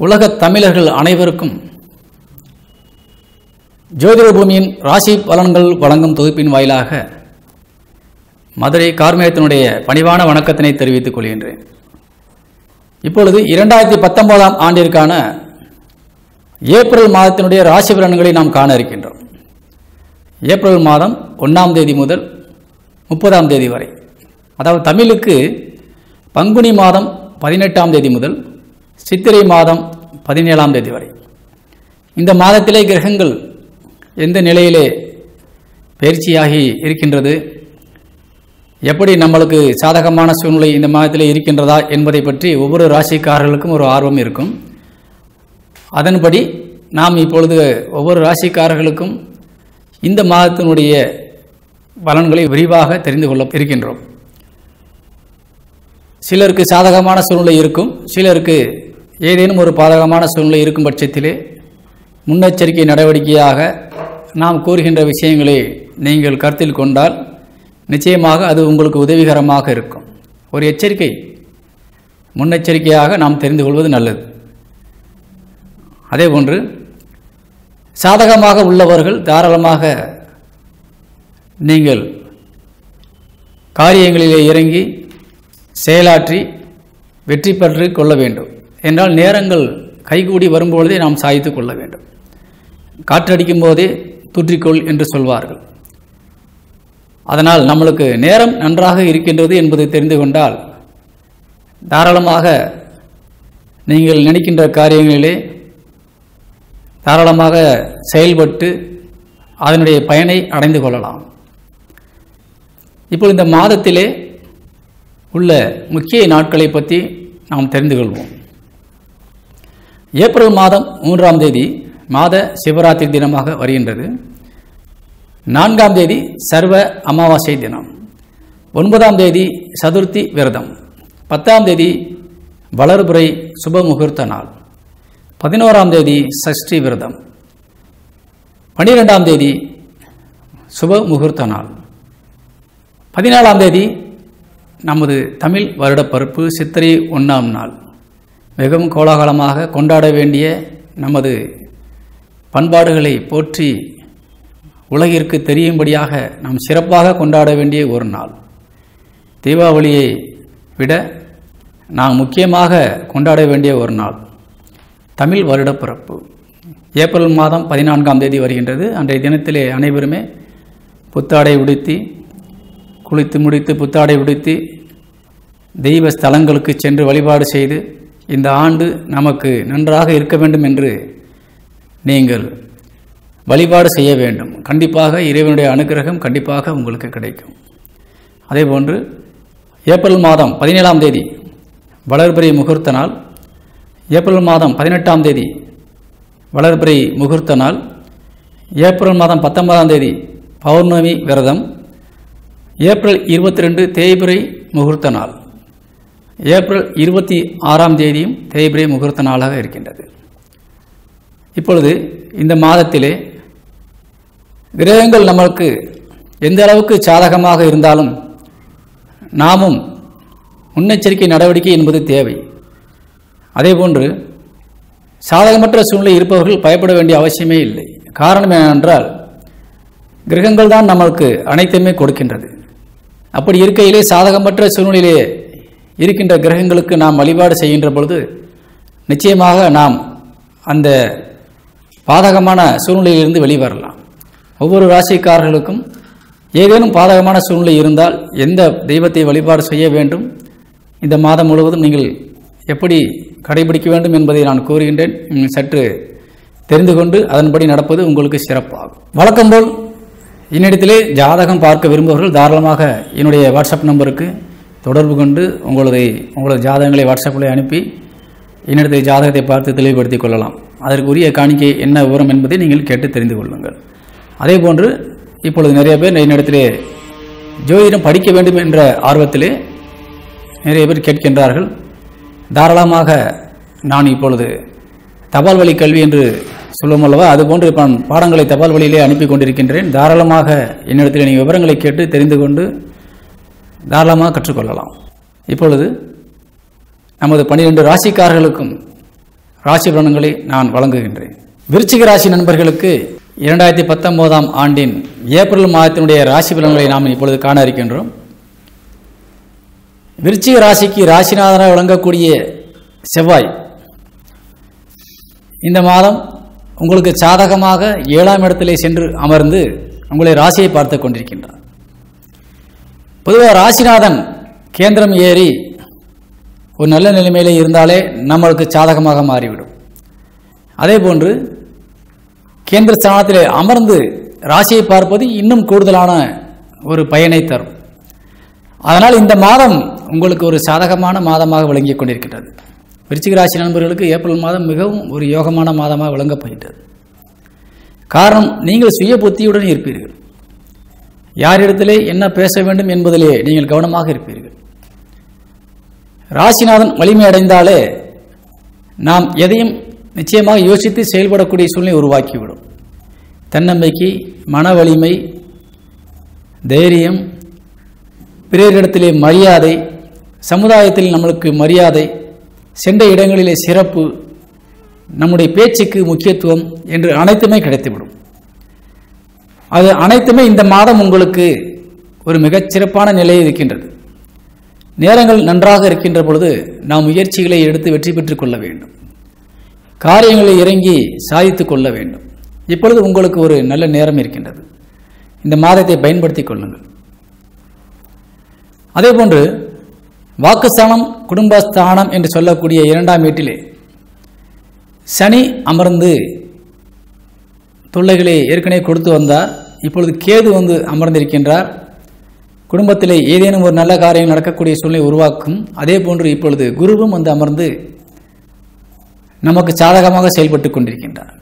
உலகத் தமிழர்கள் அனைவருக்கும் ஜோதிட பூமியின் ராசி பலன்கள் வழங்கும் தொகுப்பின் வாயிலாக மதுரை கார்மேகத்தினுடைய பணிவான வணக்கத்தினை தெரிவித்துக் கொள்கின்றேன். இப்பொழுது இரண்டாயிரத்தி பத்தொன்பதாம் ஆண்டிற்கான ஏப்ரல் மாதத்தினுடைய ராசி பலன்களை நாம் காண இருக்கின்றோம். ஏப்ரல் மாதம் ஒன்றாம் தேதி முதல் முப்பதாம் தேதி வரை. அதாவது தமிழுக்கு பங்குனி மாதம் பதினெட்டாம் தேதி முதல் சித்திரை மாதம் பதினேழாம் தேதி வரை. இந்த மாதத்திலே கிரகங்கள் எந்த நிலையிலே பயிற்சியாகி இருக்கின்றது? எப்படி நம்மளுக்கு சாதகமான சூழ்நிலை இந்த மாதத்திலே இருக்கின்றதா என்பதை பற்றி ஒவ்வொரு ராசிக்காரர்களுக்கும் ஒரு ஆர்வம் இருக்கும். அதன்படி நாம் இப்பொழுது ஒவ்வொரு ராசிக்காரர்களுக்கும் இந்த மாதத்தினுடைய பலன்களை விரிவாக தெரிந்து கொள்ள இருக்கின்றோம். சிலருக்கு சாதகமான சூழ்நிலை இருக்கும் சிலருக்கு ஏதேனும் ஒரு பாதகமான சூழ்நிலை இருக்கும் பட்சத்திலே முன்னெச்சரிக்கை நடவடிக்கையாக நாம் கூறுகின்ற விஷயங்களை நீங்கள் கருத்தில் கொண்டால் நிச்சயமாக அது உங்களுக்கு உதவிகரமாக இருக்கும். ஒரு எச்சரிக்கை முன்னெச்சரிக்கையாக நாம் தெரிந்து கொள்வது நல்லது. அதேபோன்று சாதகமாக உள்ளவர்கள் தாராளமாக நீங்கள் காரியங்களிலே இறங்கி செயலாற்றி வெற்றி பெற்று கொள்ள வேண்டும். என்றால் நேரங்கள் கைகூடி வரும்பொழுதே நாம் சாய்த்து கொள்ள வேண்டும். காற்றடிக்கும் போதே தூற்றிக்கொள் என்று சொல்வார்கள். அதனால் நம்மளுக்கு நேரம் நன்றாக இருக்கின்றது என்பது தெரிந்து கொண்டால் தாராளமாக நீங்கள் நினைக்கின்ற காரியங்களிலே தாராளமாக செயல்பட்டு அதனுடைய பயனை அடைந்து கொள்ளலாம். இப்போ இந்த மாதத்திலே உள்ள முக்கிய நாட்களை பற்றி நாம் தெரிந்து கொள்வோம். ஏப்ரல் மாதம் மூன்றாம் தேதி மாத சிவராத்திரி தினமாக வருகின்றது. நான்காம் தேதி சர்வ அமாவாசை தினம். ஒன்பதாம் தேதி சதுர்த்தி விரதம். பத்தாம் தேதி வளர்புரை சுப முகூர்த்த நாள். பதினோராம் தேதி சஷ்டி விரதம். பன்னிரெண்டாம் தேதி சுப முகூர்த்த நாள். பதினாலாம் தேதி நமது தமிழ் வருடப்பருப்பு சித்திரை ஒன்றாம் நாள். மிகவும் கோலாகலமாக கொண்டாட வேண்டிய நமது பண்பாடுகளை போற்றி உலகிற்கு தெரியும்படியாக நாம் சிறப்பாக கொண்டாட வேண்டிய ஒரு நாள். தீபாவளியை விட நாம் முக்கியமாக கொண்டாட வேண்டிய ஒரு நாள். தமிழ் வருடப்பிறப்பு ஏப்ரல் மாதம் பதினான்காம் தேதி வருகின்றது. அன்றைய தினத்திலே அனைவருமே புத்தாடை உடுத்தி குளித்து முடித்து புத்தாடை உடுத்தி தெய்வ ஸ்தலங்களுக்கு சென்று வழிபாடு செய்து இந்த ஆண்டு நமக்கு நன்றாக இருக்க வேண்டும் என்று நீங்கள் வழிபாடு செய்ய வேண்டும். கண்டிப்பாக இறைவனுடைய அனுகிரகம் கண்டிப்பாக உங்களுக்கு கிடைக்கும். அதேபோன்று ஏப்ரல் மாதம் பதினேழாம் தேதி வளர்பிறை முகூர்த்த நாள். ஏப்ரல் மாதம் பதினெட்டாம் தேதி வளர்பிறை முகூர்த்த நாள். ஏப்ரல் மாதம் பத்தொன்பதாம் தேதி பௌர்ணமி விரதம். ஏப்ரல் இருபத்தி ரெண்டு தேய்பிரை முகூர்த்த நாள். ஏப்ரல் இருபத்தி ஆறாம் தேதியும் தேய்பிரை முகூர்த்த நாளாக இருக்கின்றது. இப்பொழுது இந்த மாதத்திலே கிரகங்கள் நம்மளுக்கு எந்த அளவுக்கு சாதகமாக இருந்தாலும் நாமும் முன்னெச்சரிக்கை நடவடிக்கை என்பது தேவை. அதேபோன்று சாதகமற்ற சூழ்நிலை இருப்பவர்கள் பயப்பட வேண்டிய அவசியமே இல்லை. காரணம் என்னவென்றால் கிரகங்கள் தான் நம்மளுக்கு அனைத்துமே கொடுக்கின்றது. அப்படி இருக்கையிலே சாதகமற்ற சூழ்நிலையிலே இருக்கின்ற கிரகங்களுக்கு நாம் வழிபாடு செய்கின்ற பொழுது நிச்சயமாக நாம் அந்த பாதகமான சூழ்நிலையிலிருந்து வெளிவரலாம். ஒவ்வொரு ராசிக்காரர்களுக்கும் ஏதேனும் பாதகமான சூழ்நிலை இருந்தால் எந்த தெய்வத்தை வழிபாடு செய்ய வேண்டும்? இந்த மாதம் முழுவதும் நீங்கள் எப்படி கடைபிடிக்க வேண்டும் என்பதை நான் கூறுகின்றேன். சற்று தெரிந்து கொண்டு அதன்படி நடப்பது உங்களுக்கு சிறப்பாகும். வழக்கம்போல் என்னிடத்திலே ஜாதகம் பார்க்க விரும்புபவர்கள் தாராளமாக என்னுடைய வாட்ஸ்அப் நம்பருக்கு தொடர்பு கொண்டு உங்களது உங்களது ஜாதகங்களை வாட்ஸ்அப்பில் அனுப்பி என்னிடத்தை ஜாதகத்தை பார்த்து தெளிவுபடுத்திக் கொள்ளலாம். அதற்குரிய காணிக்கை என்ன விவரம் என்பதை நீங்கள் கேட்டு தெரிந்து கொள்ளுங்கள். அதே போன்று இப்பொழுது நிறைய பேர் என்னிடத்திலே ஜோதிடம் படிக்க வேண்டும் என்ற ஆர்வத்திலே நிறைய பேர் கேட்கின்றார்கள். தாராளமாக நான் இப்பொழுது தபால் வழி கல்வி என்று சொல்லும் அல்லவா அதுபோன்று நான் பாடங்களை தபால் வழியிலே அனுப்பி கொண்டிருக்கின்றேன். தாராளமாக என்னிடத்தில் நீங்கள் விவரங்களை கேட்டு தெரிந்து கொண்டு தாராளமாக கற்றுக்கொள்ளலாம். இப்பொழுது நமது பன்னிரெண்டு ராசிக்காரர்களுக்கும் ராசி பலன்களை நான் வழங்குகின்றேன். விருச்சிக ராசி நண்பர்களுக்கு இரண்டாயிரத்தி பத்தொன்பதாம் ஆண்டின் ஏப்ரல் மாதத்தினுடைய ராசி பலன்களை நாம் இப்பொழுது காண இருக்கின்றோம். விருச்சிக ராசிக்கு ராசிநாதனாக விளங்கக்கூடிய செவ்வாய் இந்த மாதம் உங்களுக்கு சாதகமாக ஏழாம் இடத்திலே சென்று அமர்ந்து உங்களை ராசியை பார்த்து கொண்டிருக்கின்றார். பொதுவாக ராசிநாதன் கேந்திரம் ஏறி ஒரு நல்ல நிலைமையிலே இருந்தாலே நம்மளுக்கு சாதகமாக மாறிவிடும். அதே போன்று கேந்திர ஸ்தானத்தில் அமர்ந்து ராசியை பார்ப்பது இன்னும் கூடுதலான ஒரு பயனை தரும். அதனால் இந்த மாதம் உங்களுக்கு ஒரு சாதகமான மாதமாக விளங்கிக் கொண்டிருக்கின்றது. விருச்சிக ராசி நண்பர்களுக்கு ஏப்ரல் மாதம் மிகவும் ஒரு யோகமான மாதமாக விளங்கப் போகின்றது. காரணம் நீங்கள் சுய புத்தியுடன் இருப்பீர்கள். யாரிடத்திலே என்ன பேச வேண்டும் என்பதிலே நீங்கள் கவனமாக இருப்பீர்கள். ராசிநாதன் வலிமை அடைந்தாலே நாம் எதையும் நிச்சயமாக யோசித்து செயல்படக்கூடிய சூழ்நிலை உருவாக்கிவிடும். தன்னம்பிக்கை மன வலிமை தைரியம் பிறரிடத்திலே மரியாதை சமுதாயத்தில் நம்மளுக்கு மரியாதை சென்ற இடங்களிலே சிறப்பு நம்முடைய பேச்சுக்கு முக்கியத்துவம் என்று அனைத்துமே கிடைத்துவிடும். அது அனைத்துமே இந்த மாதம் உங்களுக்கு ஒரு மிகச்சிறப்பான நிலை இருக்கின்றது. நேரங்கள் நன்றாக இருக்கின்ற பொழுது நாம் முயற்சிகளை எடுத்து வெற்றி பெற்றுக் கொள்ள வேண்டும். காரியங்களை இறங்கி சாதித்துக் கொள்ள வேண்டும். இப்பொழுது உங்களுக்கு ஒரு நல்ல நேரம் இருக்கின்றது. இந்த மாதத்தை பயன்படுத்திக் கொள்ளுங்கள். அதேபோன்று வாக்குஸ்தானம் குடும்பஸ்தானம் என்று சொல்லக்கூடிய இரண்டாம் வீட்டிலே சனி அமர்ந்து தொல்லைகளை ஏற்கனவே கொடுத்து வந்தார். இப்பொழுது கேது வந்து அமர்ந்திருக்கின்றார். குடும்பத்திலே ஏதேனும் ஒரு நல்ல காரியம் நடக்கக்கூடிய சூழ்நிலை உருவாக்கும். அதே போன்று இப்பொழுது குருவும் வந்து அமர்ந்து நமக்கு சாதகமாக செயல்பட்டு கொண்டிருக்கின்றார்.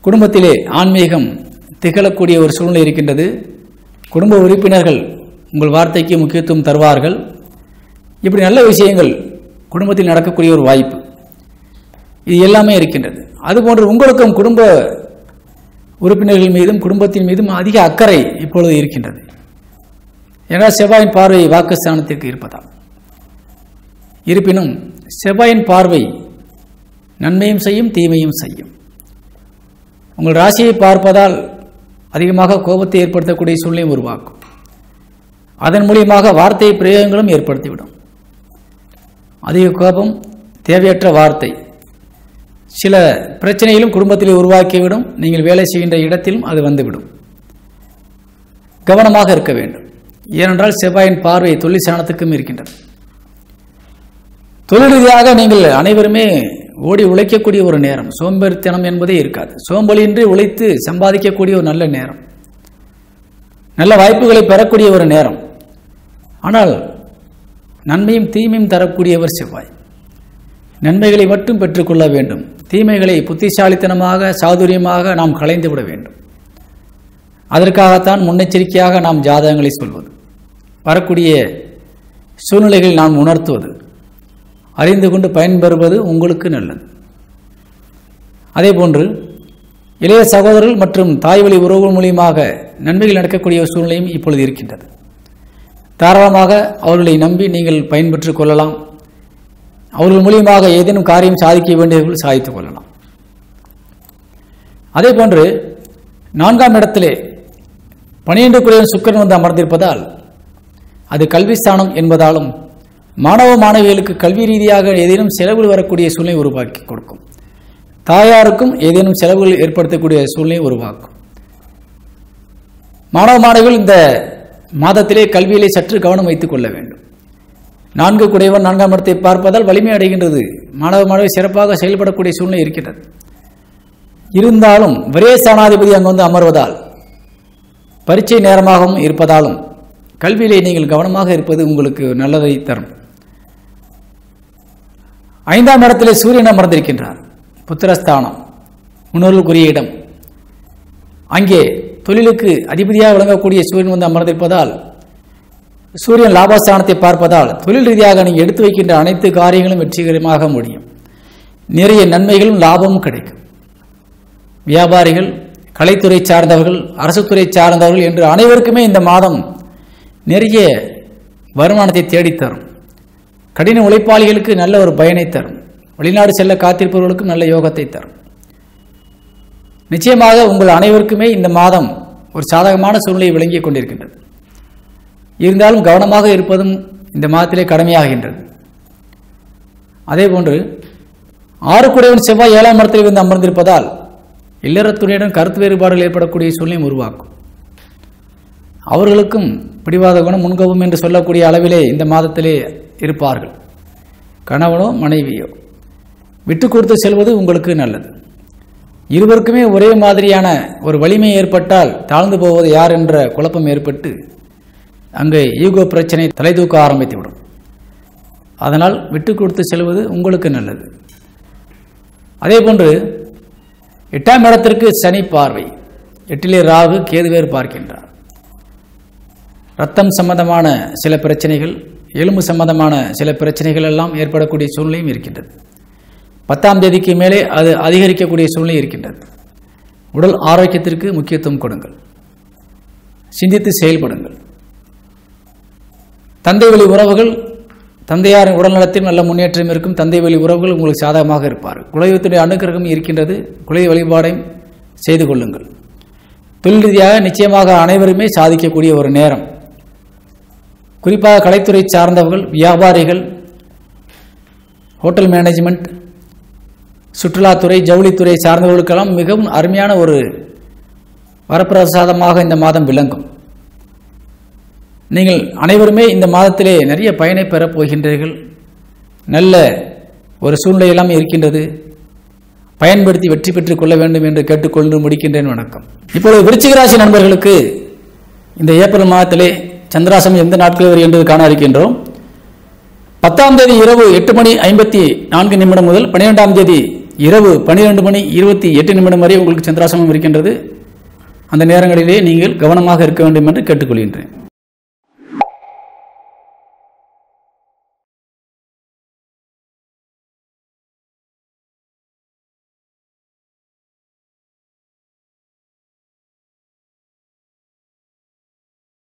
குடும்பத்திலே ஆன்மீகம் திகழக்கூடிய ஒரு சூழ்நிலை இருக்கின்றது. குடும்ப உறுப்பினர்கள் உங்கள் வார்த்தைக்கு முக்கியத்துவம் தருவார்கள். இப்படி நல்ல விஷயங்கள் குடும்பத்தில் நடக்கக்கூடிய ஒரு வாய்ப்பு. இது எல்லாமே இருக்கின்றது. அதுபோன்று உங்களுக்கும் குடும்ப உறுப்பினர்கள் மீதும் குடும்பத்தின் மீதும் அதிக அக்கறை இப்பொழுது இருக்கின்றது. ஏன்னா செவ்வாயின் பார்வை வாக்குஸ்தானத்திற்கு இருப்பதால். இருப்பினும் செவ்வாயின் பார்வை நன்மையும் செய்யும் தீமையும் செய்யும். உங்கள் ராசியை பார்ப்பதால் அதிகமாக கோபத்தை ஏற்படுத்தக்கூடிய சூழ்நிலையும் உருவாக்கும். அதன் மூலியமாக வார்த்தை பிரயோகங்களும் ஏற்படுத்திவிடும். அதிக கோபம் தேவையற்ற வார்த்தை சில பிரச்சனைகளும் குடும்பத்தில் உருவாக்கிவிடும். நீங்கள் வேலை செய்கின்ற இடத்திலும் அது வந்துவிடும். கவனமாக இருக்க வேண்டும். ஏனென்றால் செவ்வாயின் பார்வை தொழில் சாணத்துக்கும் இருக்கின்றது. தொழில் ரீதியாக நீங்கள் அனைவருமே ஓடி உழைக்கக்கூடிய ஒரு நேரம். சோம்பேறித்தனம் என்பதே இருக்காது. சோம்பலின்றி உழைத்து சம்பாதிக்கக்கூடிய ஒரு நல்ல நேரம். நல்ல வாய்ப்புகளை பெறக்கூடிய ஒரு நேரம். ஆனால் நன்மையும் தீமையும் தரக்கூடியவர் செவ்வாய். நன்மைகளை மட்டும் பெற்றுக்கொள்ள வேண்டும். தீமைகளை புத்திசாலித்தனமாக சாதுரியமாக நாம் களைந்து விட வேண்டும். அதற்காகத்தான் முன்னெச்சரிக்கையாக நாம் ஜாதகங்களை சொல்வது. வரக்கூடிய சூழ்நிலைகளை நாம் உணர்த்துவது. அறிந்து கொண்டு பயன்பெறுவது உங்களுக்கு நல்லது. அதேபோன்று இளைய சகோதரர்கள் மற்றும் தாய் வழி உறவுகள் மூலியமாக நன்மைகள் நடக்கக்கூடிய ஒரு சூழ்நிலையும் இப்பொழுது இருக்கின்றது. தாராளமாக அவர்களை நம்பி நீங்கள் பயன்பெற்றுக் கொள்ளலாம். அவர்கள் மூலியமாக ஏதேனும் காரியம் சாதிக்க வேண்டியவர்கள் சாதித்துக் கொள்ளலாம். அதே போன்று நான்காம் இடத்திலே பனிரெண்டு குறையும் சுக்கரன் வந்து அமர்ந்திருப்பதால் அது கல்விஸ்தானம் என்பதாலும் மாணவ மாணவிகளுக்கு கல்வி ரீதியாக ஏதேனும் செலவுகள் வரக்கூடிய சூழ்நிலை உருவாக்கி கொடுக்கும். தாயாருக்கும் ஏதேனும் செலவுகள் ஏற்படுத்தக்கூடிய சூழ்நிலை உருவாக்கும். மாணவ மாணவிகள் இந்த மாதத்திலே கல்வியிலே சற்று கவனம் வைத்துக் கொள்ள வேண்டும். நான்கு குடைவன் நான்காம் இடத்தை பார்ப்பதால் வலிமை அடைகின்றது. மாணவ மாணவி சிறப்பாக செயல்படக்கூடிய சூழ்நிலை இருக்கிறது இருந்தாலும் விரே சாணாதிபதி அங்கு வந்து அமர்வதால் பரீட்சை நேரமாகவும் இருப்பதாலும் கல்வியிலே நீங்கள் கவனமாக இருப்பது உங்களுக்கு நல்லதை தரும். ஐந்தாம் இடத்திலே சூரியன் அமர்ந்திருக்கின்றார். புத்திரஸ்தானம் முன்னோர்களுக்குரிய இடம். அங்கே தொழிலுக்கு அதிபதியாக விளங்கக்கூடிய சூரியன் வந்து அமர்ந்திருப்பதால் சூரியன் லாபஸ்தானத்தை பார்ப்பதால் தொழில் ரீதியாக நீங்கள் எடுத்து வைக்கின்ற அனைத்து காரியங்களும் வெற்றிகரமாக முடியும். நிறைய நன்மைகளும் லாபமும் கிடைக்கும். வியாபாரிகள் கலைத்துறை சார்ந்தவர்கள் அரசுத்துறை சார்ந்தவர்கள் என்று அனைவருக்குமே இந்த மாதம் நிறைய வருமானத்தை தேடித்தரும். கடின உழைப்பாளிகளுக்கு நல்ல ஒரு பயனை தரும். வெளிநாடு செல்ல காத்திருப்பவர்களுக்கும் நல்ல யோகத்தை தரும். நிச்சயமாக உங்கள் அனைவருக்குமே இந்த மாதம் ஒரு சாதகமான சூழ்நிலை விளங்கிக் கொண்டிருக்கின்றது. இருந்தாலும் கவனமாக இருப்பதும் இந்த மாதத்திலே கடமையாகின்றது. அதே போன்று ஆறுக்குடையவன் செவ்வாய் ஏழாம் இடத்தில் வந்து அமர்ந்திருப்பதால் இல்லறத்துணையுடன் கருத்து வேறுபாடுகள் ஏற்படக்கூடிய சூழ்நிலையும் உருவாக்கும். அவர்களுக்கும் பிடிவாத குணம் முன்கோபம் என்று சொல்லக்கூடிய அளவிலே இந்த மாதத்திலே இருப்பார்கள். கணவனோ மனைவியோ. விட்டு கொடுத்து செல்வது உங்களுக்கு நல்லது. இருவருக்குமே ஒரே மாதிரியான ஒரு வலிமை ஏற்பட்டால் தாழ்ந்து போவது யார் என்ற குழப்பம் ஏற்பட்டு அங்கே ஈகோ பிரச்சனை தலை தூக்க ஆரம்பித்துவிடும். அதனால் விட்டு கொடுத்து செல்வது உங்களுக்கு நல்லது. அதே போன்று எட்டாம் இடத்திற்கு சனி பார்வை. எட்டிலே ராகு கேதுவேறு பார்க்கின்றார். ரத்தம் சம்பந்தமான சில பிரச்சனைகள் எலும்பு சம்பந்தமான சில பிரச்சனைகள் எல்லாம் ஏற்படக்கூடிய சூழ்நிலையும் இருக்கின்றது. பத்தாம் தேதிக்கு மேலே அது அதிகரிக்கக்கூடிய சூழ்நிலை இருக்கின்றது. உடல் ஆரோக்கியத்திற்கு முக்கியத்துவம் கொடுங்கள். சிந்தித்து செயல்படுங்கள். தந்தை வழி உறவுகள் தந்தையாரின் உடல்நலத்தில் நல்ல முன்னேற்றம் இருக்கும். தந்தை வழி உறவுகள் உங்களுக்கு சாதகமாக இருப்பார். குலதெய்வத்துடைய அனுகிரகம் இருக்கின்றது. குலதெய்வ வழிபாடையும் செய்து கொள்ளுங்கள். தொழில் ரீதியாக நிச்சயமாக அனைவருமே சாதிக்கக்கூடிய ஒரு நேரம். குறிப்பாக கலைத்துறை சார்ந்தவர்கள் வியாபாரிகள் ஹோட்டல் மேனேஜ்மெண்ட் சுற்றுலாத்துறை ஜவுளித்துறை சார்ந்தவர்களுக்கெல்லாம் மிகவும் அருமையான ஒரு வரப்பிரசாதமாக இந்த மாதம் விளங்கும். நீங்கள் அனைவருமே இந்த மாதத்திலே நிறைய பயனை பெறப் போகின்றீர்கள். நல்ல ஒரு சூழ்நிலையெல்லாம் இருக்கின்றது. பயன்படுத்தி வெற்றி பெற்றுக் கொள்ள வேண்டும் என்று கேட்டுக்கொண்டு முடிக்கின்றேன் வணக்கம். இப்பொழுது விருச்சிக ராசி நண்பர்களுக்கு இந்த ஏப்ரல் மாதத்திலே சந்திராசம் எந்த நாட்கள் வரை என்று காண இருக்கின்றோம். பத்தாம் தேதி இரவு எட்டு மணி ஐம்பத்தி நான்கு நிமிடம் முதல் பன்னிரெண்டாம் தேதி இரவு பன்னிரெண்டு மணி இருபத்தி எட்டு நிமிடம் வரை உங்களுக்கு சந்திராசமம் இருக்கின்றது. அந்த நேரங்களிலே நீங்கள் கவனமாக இருக்க வேண்டும் என்று கேட்டுக்கொள்கின்றேன்.